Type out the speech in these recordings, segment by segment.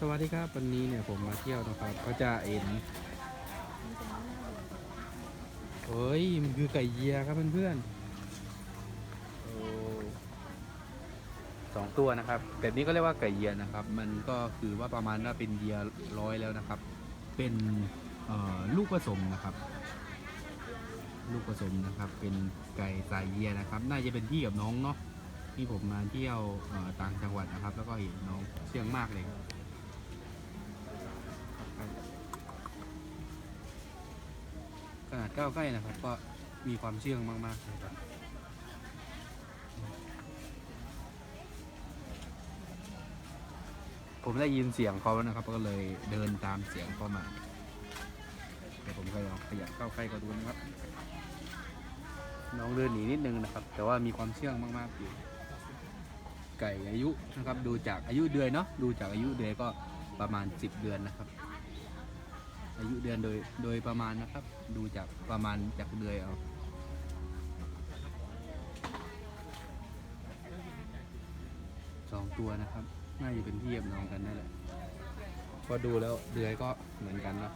สวัสดีครับวันนี้เนี่ยผมมาเที่ยวนะครับก็จะเอ็นเฮ้ยมันคือไก่เยียครับเพื่อนๆโอ้สองตัวนะครับแบบนี้ก็เรียกว่าไก่เยียนะครับ มันก็คือว่าประมาณว่าเป็นเยียร้อยแล้วนะครับ เป็นลูกผสมนะครับ ลูกผสมนะครับ เป็นไก่สายเยียนะครับ น่าจะเป็นพี่กับน้องเนาะที่ผมมาเที่ยวต่างจังหวัดนะครับ แล้วก็เห็นน้องเชื่องมากเลย นาดก้าวใกล้นะครับ ก็มีความเชื่องมากๆเลยครับผมได้ยินเสียงเขาแล้วนะครับ ก็เลยเดินตามเสียงเข้ามาเดี๋ยวผมก็ลองขยับเข้าใกล้ก็ดูนะครับ น้องเดินหนีนิดนึงนะครับ แต่ว่ามีความเชื่องมากๆอยู่ ไก่อายุนะครับ ดูจากอายุเดือนเนาะดูจากอายุเดือนก็ประมาณ 10 เดือนนะครับ อายุเดือนโดยโดยประมาณนะครับ ดูจากประมาณจากเดือยเอาสองตัวนะครับ น่าจะเป็นพี่กับน้องกันนั่นแหละพอดูแล้วเดือยก็เหมือนกันเนาะ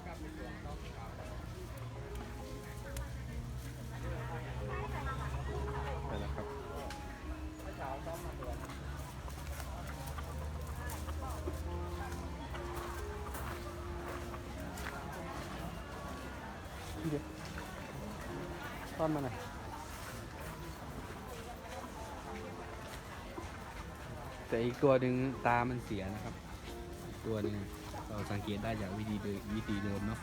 เดี๋ยวต้อนมาหน่อยแต่อีกตัวหนึ่งตามันเสียนะครับ ตัวหนึ่งเราสังเกตได้จากวิธีเดินวิธีเดินเนาะ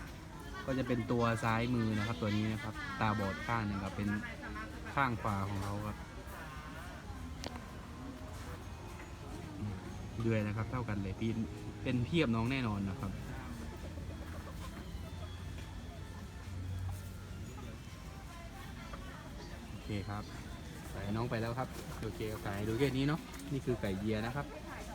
ก็จะเป็นตัวซ้ายมือนะครับ ตัวนี้นะครับ ตาบอดข้างหนึงครับเป็นข้างขวาของเขาครับเดือยนะครับ เท่ากันเลยพี่เป็นเพียบน้องแน่นอนนะครับ เคครับใส่น้องไปแล้วครับโอเคไก่ดูแค่นี้เนาะนี่คือไก่เยียนะครับ